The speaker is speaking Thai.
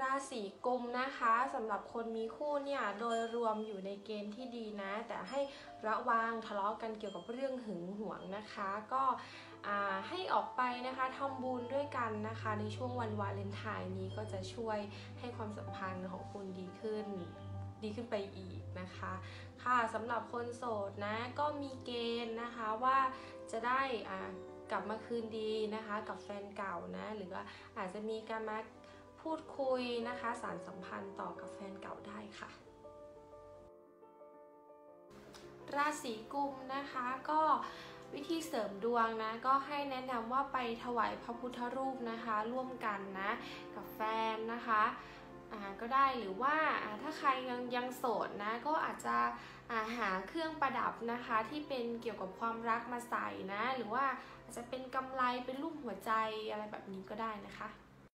ราศีกุมนะคะสำหรับคนมีคู่เนี่ยโดยรวมอยู่ในเกณฑ์ที่ดีนะ แต่ให้ระวังทะเลาะกันเกี่ยวกับเรื่องหึงหวงนะคะ ก็ให้ออกไปนะคะทำบุญด้วยกันนะคะ ในช่วงวันวาเลนไทน์นี้ก็จะช่วยให้ความสัมพันธ์ของคุณดีขึ้นดีขึ้นไปอีกนะคะ ค่ะสำหรับคนโสดนะก็มีเกณฑ์นะคะว่าจะได้อ่ากลับมาคืนดีนะคะ กับแฟนเก่านะ หรือว่าอาจจะมีการมา พูดคุยนะคะ สารสัมพันธ์ต่อกับแฟนเก่าได้ค่ะ ราศีกุมนะคะก็วิธีเสริมดวงนะก็ให้แนะนำว่าไปถวายพระพุทธรูปนะคะ ร่วมกันนะกับแฟนนะคะก็ได้หรือว่าถ้าใครยังยังโสดนะก็อาจจะาหาเครื่องประดับนะคะที่เป็นเกี่ยวกับความรักมาใส่นะ หรือว่าอาจจะเป็นกำไลเป็นรูปหัวใจอะไรแบบนี้ก็ได้นะคะ